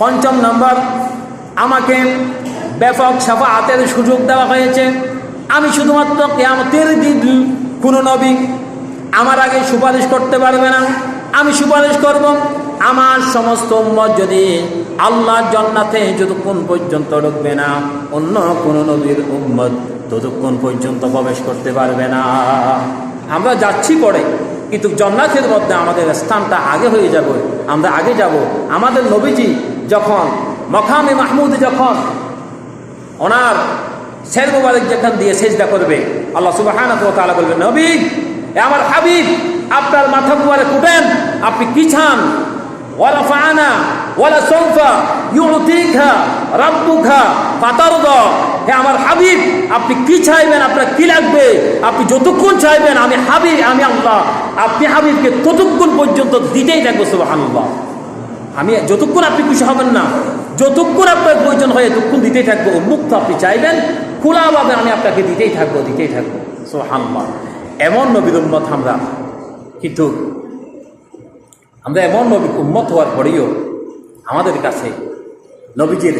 পঞ্চম নম্বর, আমাকে ব্যাপক সাফাহাতের সুযোগ দেওয়া হয়েছে। আমি শুধুমাত্র কেয়ামতের দিন কোনো নবী আমার আগে সুপারিশ করতে পারবে না। আমি সুপারিশ করব, আমার সমস্ত উম্মত যদি আল্লাহর জন্নাতে যতক্ষণ পর্যন্ত ঢুকবে না, অন্য কোনো নবীর উম্মত ততক্ষণ পর্যন্ত প্রবেশ করতে পারবে না। আমরা যাচ্ছি পরে, কিন্তু জন্নাতের মধ্যে আমাদের স্থানটা আগে হয়ে যাব, আমরা আগে যাব। আমাদের নবীজি যখন মখামে মাহমুদ যখন ওনার শের মোবারক যেখান দিয়ে সেজদা করবে, আল্লাহ সুবাহ বলবেন, নবী আমার হাবিব, আপনার মাথা মুবারক উঠেন আপনি কি চান? আমার হাবিব, আপনি কি চাইবেন? আপনার কি লাগবে? আপনি যতক্ষণ চাইবেন, আমি হাবিব, আমি আল্লাহ, আপনি হাবিবকে ততক্ষণ পর্যন্ত দিতেই থাকব, সুবহানাল্লাহ। আমি যতক্ষণ আপনি খুশি হবেন না, যতক্ষণ আপনার প্রয়োজন হয় ততক্ষণ দিতেই থাকব। উন্মুক্ত আপনি চাইবেন, খোলাভাবে আমি আপনাকে দিতেই থাকব দিতেই থাকব। সো হাম্মা এমন নবীর উন্মত আমরা, কিন্তু আমরা এমন নবী উন্মত হওয়ার পরেও আমাদের কাছে নবীজির